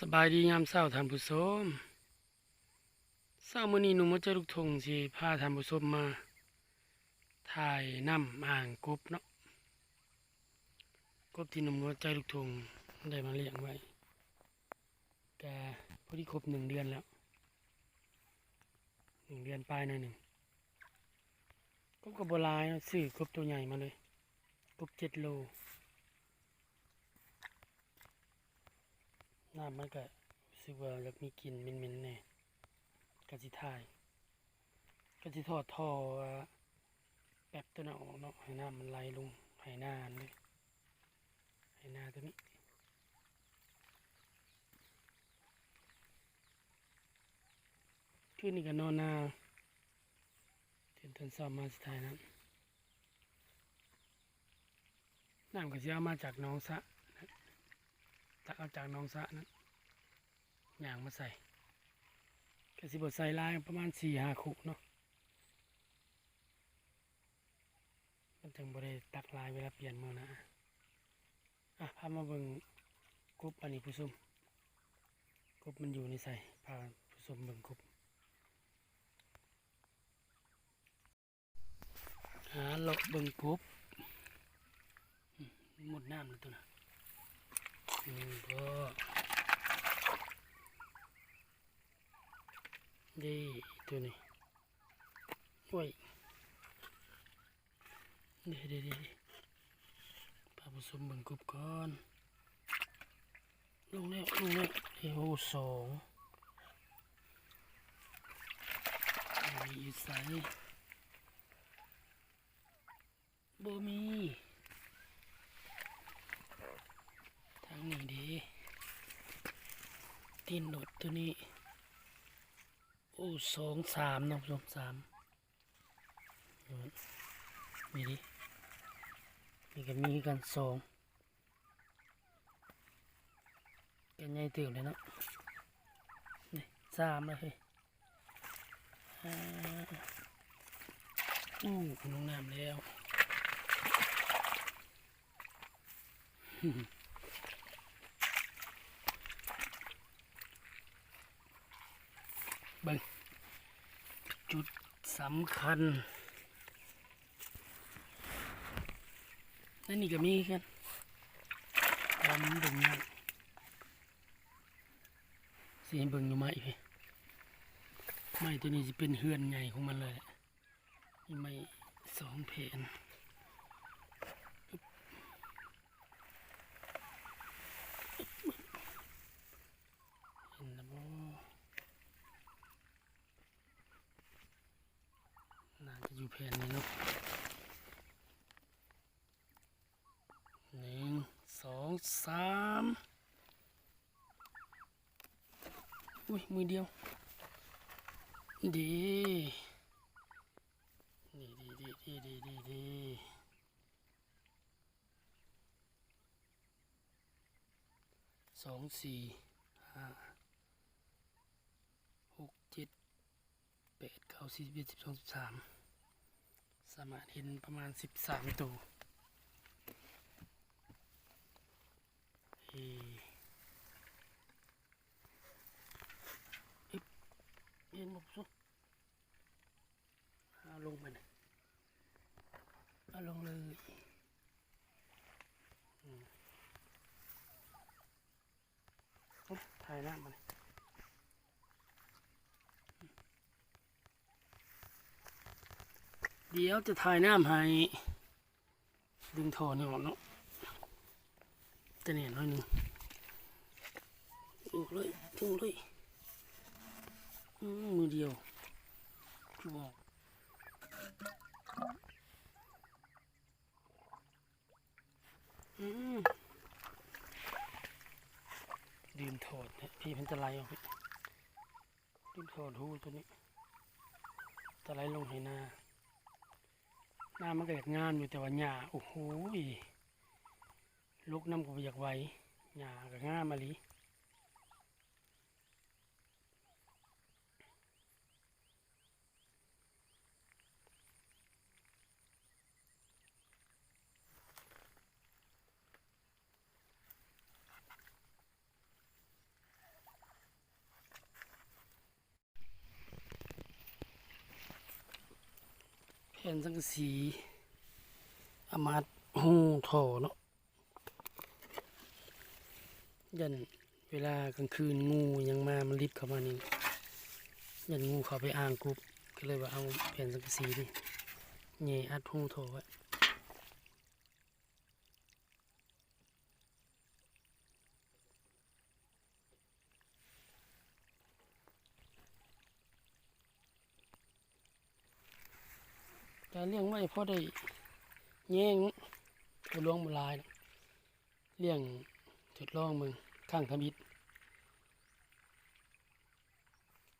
สบายดียามเช้าท่านผู้ชมเช้ามื้อนี้หนุ่มวัดเจาลูกทงสิพาท่านผู้ชมมาถ่ายน้ำอ่างกบเนาะกบที่หนุ่มวัดเจลูกทงได้มาเลี้ยงไว้ก็พอดีครบหนึ่งเดือนแล้วหนึ่งเดือนปลายหน่อยหนึ่งกบกับโบลายซื้อกบตัวใหญ่มาเลยกบเจ็ดโล น้ำมันก็สึกว่าอยากมีกลิ่นเหม็นๆแน่กะสิถ่ายกะสิทอดท่อแป๊บตัวน่ะออกเนาะให้น้ำมันไหลลงให้หน้านเลยให้หน้าตัวนี้คืนนี้ก็นอนนาตื่นตอนเช้ามาสิถ่ายน้ำน้ำก็สิเอามาจากน้องสะ ตักเอาจากน้องสะนั้นย่างมาใส่กระสิบดใส่ลายประมาณสี่ห้าขุเนาะมันจึงบริตักลายเวลาเปลี่ยนมือนะอะพามาเบิ่งกรุ๊ปอันนี้ผู้ชมกรุ๊ปมันอยู่ในใส่พาผู้ชมเบิ่งกรุ๊ปหาเลาะเบิ่งกรุ๊ปอืมหมดน้ำเลยตัวน่ะ ก็ดีตัวนี้โอ้ยดีดีดีพาผสมบิ่งกบก่อนลงแล้วลงแล้วเอ้สองมีอยู่ใส่บ่มี ทางนี้ดีตีนหนดตัวนี้โอ้สองสามนาะสองสามนี่ดินี่ก็มีกันสองกันใหญ่เติมเลยเนาะนี่สามเลยเฮ้ยอ่าอู้ลงน้ำแล้ว เบิ่งจุดสำคัญนั่นนี่ก็มีกันลำเบิ่งนี่สิให้เบิ่งอยู่ไหมพี่ไม้ตัวนี้จะเป็นเฮือนใหญ่ของมันเลย นี่ไม้สองเพนเห็นนะบ่ น่าจะ อยู่แผ่นนี้เนาะหนึ่งสองสามอุ้ยมือเดียว ดีดีดีดีดีดีดีดีสองสี่ห้าหกเจ็ดแปดเก้าสิบเอ็ดสิบสองสิบสาม สามารถเห็นประมาณสิบสามตัวฮ้อิ๊บเห็นหมดสุดเอาลงไปนะเอาลงเลยถ่ายหน้ามัน เดี๋ยวจะถ่ายน้ำให้ ดึงถอนี่ออกเนาะจะเนี่ยน้อยนึงถึงเลยถึงเลยมือเดียวจวกอืมดื่มถอดเนี่ยพี่มันจะไหลออกพี่ดื่มถอดหูตัวนี้ จะไหลลงให้หน้า หน้ามันก็อยากงานอยู่แต่ว่าหญ้าโอ้โหลุกน้ำก็บ่อยากไหวหญ้าก็ง่ามมาลี นสังกะสีอามาหูโถเนาะยันเวลากลางคืนงูยังมามันรีบเข้ามานี่ยันงูเข้าไปอ่างกรุบก็เลยว่าเอาแผ่นสังกะสีนี่เงยอัดหูโถไว้ เลี้ยงไว้พอได้แย่งตัวลวงบุลายเลี้ยงทดลองมึงข้างทมิด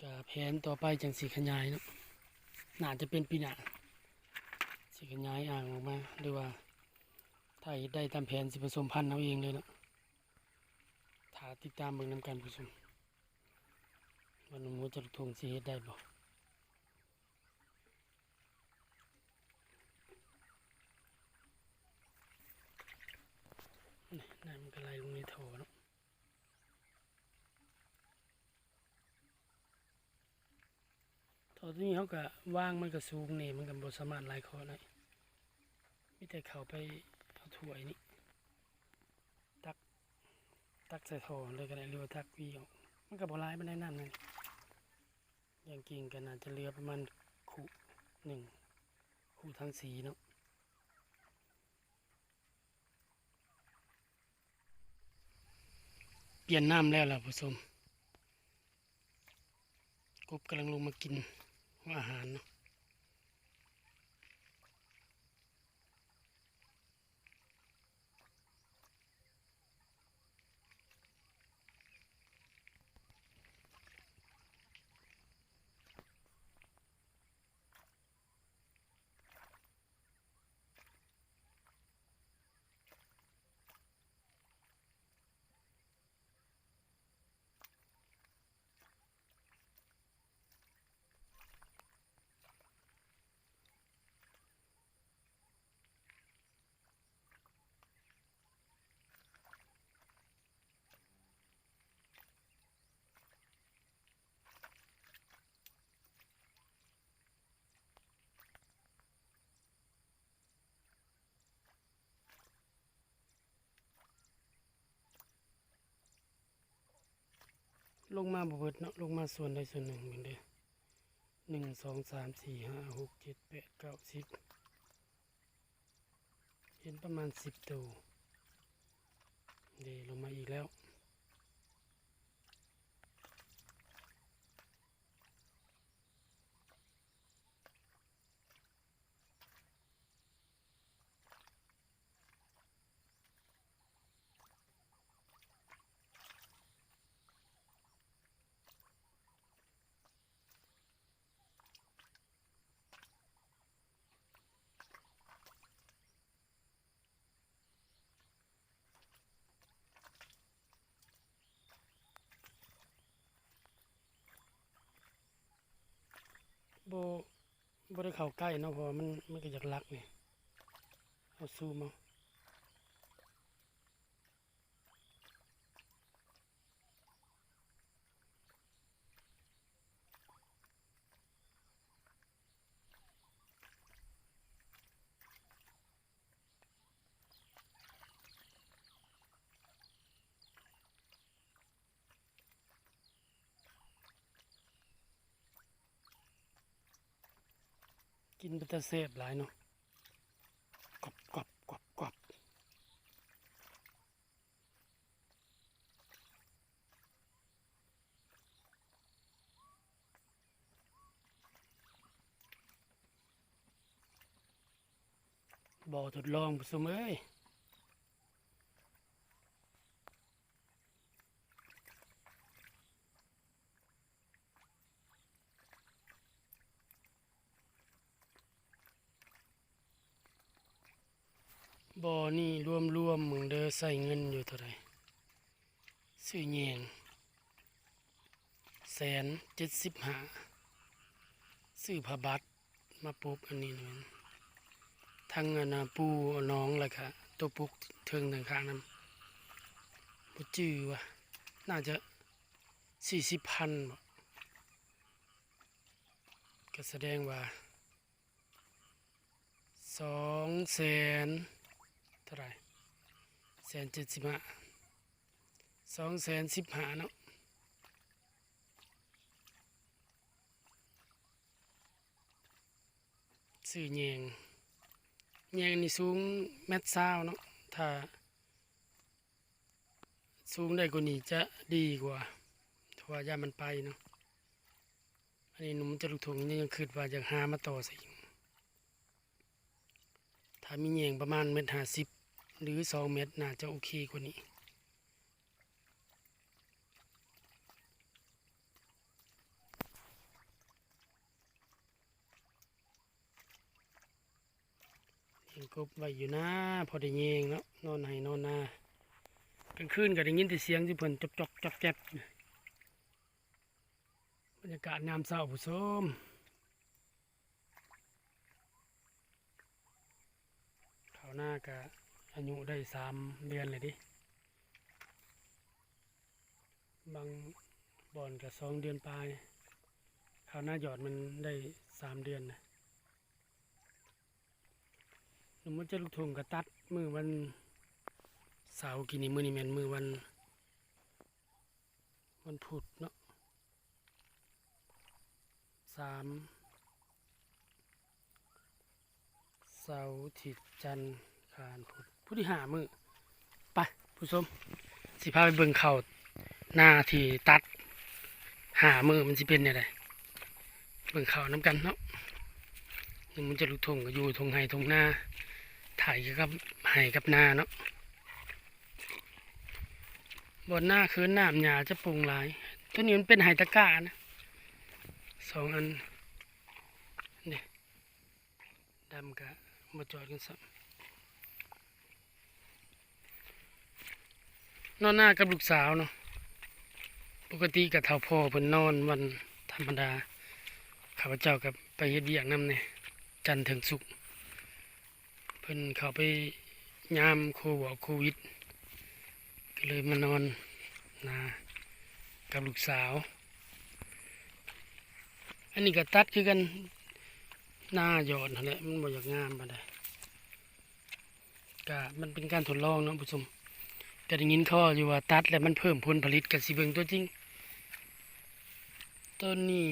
กับแผนต่อไปจังสีขยายเนาะน่าจะเป็นปีหน้าสีขยายอ่างออกมาหรือว่าถ้าได้ตามแผนสิผสมพันธุ์เอาเองเลยเนาะถ้าติดตามเบิ่งนำการผสมวันหมูจะทงสิเฮ็ดได้บ่นี่ น้ำมันก็ไหลลงในท่อเนาะท่อตัวนี้เขาก็ว่างมันก็สูงนี่มันก็บ่สามารถไหลคอได้มีแต่เขาไปเอาถ้วยนี่ตักตักใส่ท่อเลยก็ได้เรือตักวีออกมันก็บ่หลายมันได้น้ำนั่นอย่างกิ่งก็น่าจจะเหลือประมาณคู่หนึ่งคู่ทั้งสีเนาะ ปลี่ยนน้ำแล้วล่ะผู้ชมกบกำลังลงมากินอาหารเนาะ ลงมาบเบิดเนาะลงมาส่วนใดส่วนหนึ่งเหมือนเดิมหนึ่งสองสามสี่ห้าหกเจ็ดแปดเก้าสิบเห็นประมาณสิบตัวเดลงมาอีกแล้ว โบโบได้เข้าใกล้เนาะเพราะมันมันก็อยากลักนี่เอาซูมเอา กินไปแต่เสพหลายเนาะกรอบกรอบกรอบกรอบบ่อทดลองผสมเอ้ย อนี่รวมรวมๆมึงเด้อใส่เงินอยู่เท่าไหรซื้อแยงแสนเจ็ดสิบห้าซื้อผ้าบัตรมาปุ๊บอันนี้นะมันทั้งอนาปูน้องเลยค่ะตัวปุกเทิงทางข้างนั้นบ่จื้อว่ะน่าจะสี่สิบพันบ่ก็แสดงว่าสองแสน ท่าไหร่แสนเจ็ดสิบห้าสองแสนสิบห้าเนาะซื้อแยงแยงนี่สูงเมตรเศร้าเนาะถ้า สูงได้กว่านี้จะดีกว่าเพราะว่ายามันไปเนาะอันนี้หนุ่มจะลูกถุงนี่ยังคิดว่าอยากหามาต่อสิถ้ามีแยงประมาณเม็ดห้าสิบ หรือสองเม็ดน่าจะโอเคกว่านี้เลี้ยงกบไว้อยู่นะพอได้แยงเนาะนอนให้นอนนากลางคืนก็ได้ยินแต่เสียงที่เพิ่นจอกจอกจอกแจ๊บบรรยากาศงามเศร้าผู้ชมข้าวหน้าก็ อายุได้สามเดือนเลยดิ บางบ่อนก็สองเดือนปลายข้าวหน้าหยอดมันได้สามเดือนนะหนุ่มมันจะลูกทงกระตัดมือวันเสาร์กินนี่มือนี่แมนมือวัน วันพุธเนาะสามเสาร์อาทิตย์จันทร์คารพุธ ผู้ที่หามือไปผู้ชมสิพาไปเบิ่งเขาหน้าที่ตัด หามือมันสิเป็นยังไงเบิ่งเขาน้ำกันเนาะหนึ่งมันจะลุกทงก็อยู่ทงไห้ทงหน้าถ่ายกับไห้กับหน้าเนาะบนหน้าคืนน้ำหยาจะปรุงหลาย ตัวนี้มันเป็นไห้ตะกร้านะสองอันนี่ดำกะมาจอดกันสั นอนหน้ากับลูกสาวเนาะปกติกับเท่าพ่อเพิ่นนอนวันธรรมดาข้าพเจ้ากับไปเฮ็ดเวียกนำเนี่ยจันถึงสุกเพิ่นเข้าไปยามโควิดโควิดก็เลยมานอนนากับลูกสาว อันนี้ก็ตัดคือกันหน้าหยอดนั่นแหละมันบ่อยากงามปานใดก็มันเป็นการทดลองเนาะผู้ชม แต่ได้ยินเขาอยู่ว่าตัดแล้วมันเพิ่มผลผลิตกับสิเบิงตัวจริงต้นนี้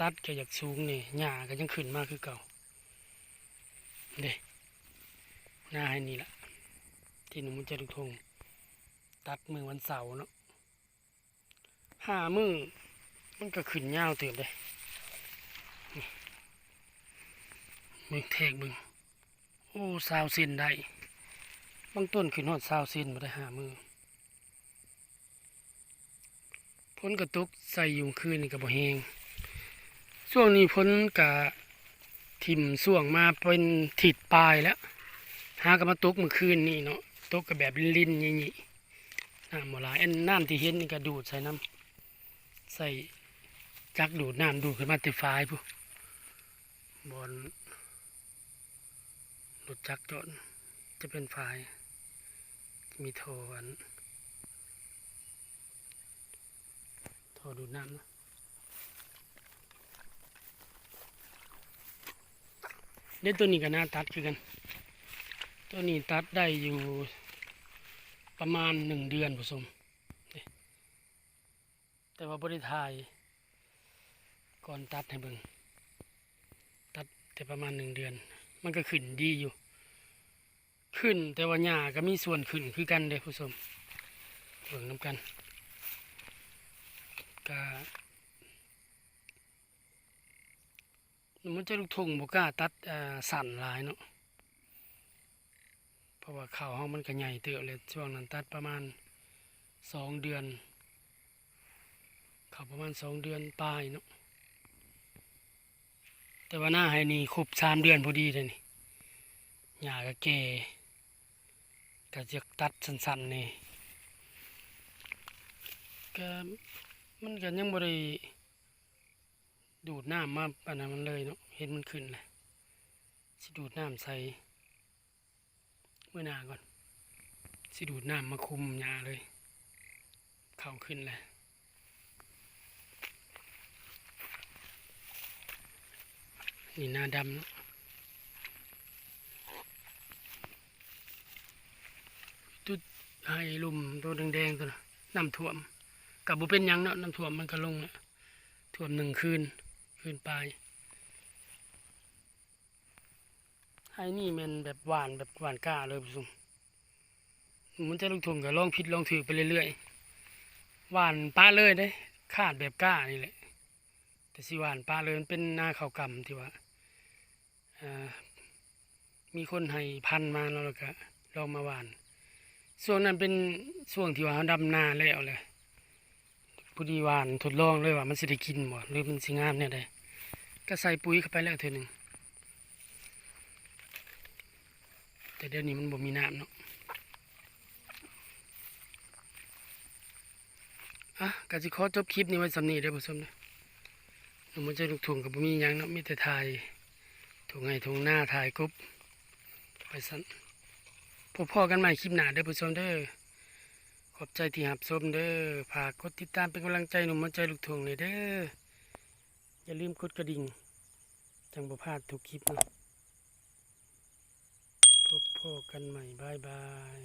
ตัดก็อยากสูงนี่หญ้าก็ยังขึ้นมากคือเก่าเด้หน้าให้นี่ละที่หนุ่มจะดุกทงตัดมือวันเสาร์เนาะห้ามือมันก็ขึ้นยาวเติบเลยมึงเทกมึงโอ้สาวเส้นได้ บางต้นขึ้นหอดสาวเส้นมาได้หามือพ้นกระตุกใส่ยุงคืนกับบ่แหงช่วงนี้พ้นกะทิมส่วงมาเป็นถิดปลายแล้ว หากระมาตุกเมื่อคืนนี่เนาะตุกกับแบบลิ้นๆอย่างนี้น้ำหมดลายอันน้ำที่เห็นนี่ก็ดูดใส่น้ำใส่จักดูดน้ำดูดขึ้นมาติดฟ้ายผู้บอลรถจักรจอดจะเป็นไฟ มีโทรอันโทรดูดน้ำนะเดี๋ยวตัวนี้ก็น่าตัดคือกัน ตัวนี้ตัดได้อยู่ประมาณหนึ่งเดือนผสมนี่แต่ว่าบริทายก่อนตัดให้เบิ่งตัดแต่ประมาณหนึ่งเดือน มันก็ขึ้นดีอยู่ ขึ้นแต่ว่าหญ้าก็มีส่วนขึ้นคือกันเลยผู้ชมเบิ่งน้ำกันก็มันจะลูกทงบกล้าตัดสั่นหลายเนาะเพราะว่าข้าวเฮามันก็ใหญ่เติบเลยช่วงนั้นตัดประมาณสองเดือนข้าวประมาณสองเดือนปลายเนาะแต่ว่าหน้าให้นี่ครบสามเดือนพอดีเลยนี่หญ้าก็แก่ ก็จะตัดสั้นๆนี่ก็มันก็ยังบ่ได้ดูดน้ำมาปานนั้นมันเลยเนาะเห็นมันขึ้นเลยสิดูดน้ำใส่เมื่อนาก่อนสิดูดน้ำมาคุมหญ้าเลย เข้าขึ้นเลยนี่หน้าดำเนาะ ให้ลุ่มตัวแดงๆตัวน่ะน้ำท่วมกับบุเป็นยังเนาะน้ำท่วมมันก็ลงน่ะท่วมหนึ่งคืนคืนปลายให้นี่มันแบบหวานแบบหวานกล้าเลยผู้ชมมันจะลงทุนกับลองผิดลองถือไปเรื่อยๆหวานป้าเลยเด้ขาดแบบกล้านี่แหละแต่สิหวานป้าเลยมันเป็นหน้าข้ากำที่ว่ามีคนให้พันมาแล้วก็ลองมาหวาน ช่วงนั้นเป็นช่วงที่ว่าดำนาแล้วเลยผู้ดีวานทดลองเลยว่ามันสิได้กินบ่หรือมันสิงามเนี่ยได้ก็ใส่ปุ๋ยเข้าไปแล้วเท่านึงแต่เดี๋ยวนี้มันบ่มีน้ำเนาะอะก็สิขอจบคลิปนี้ไว้สำนีเด้อผู้ชมเด้อหนูมันจะลูกถุงกับบ่มีหยังเนาะมีแต่ถ่ายถุงไห้ถุงหน้าถ่ายกรุ๊บไปสั่น พบพ่อกันใหม่คลิปหน้าเด้อผู้ชมเด้อขอบใจที่หับชมเด้อฝากกดติดตามเป็นกำลังใจหนุ่มมันใจลูกทวงเลยเด้ออย่าลืมกดกระดิ่งจังบ่พลาดทุกคลิปเนาะพบพ่อกันใหม่บายบาย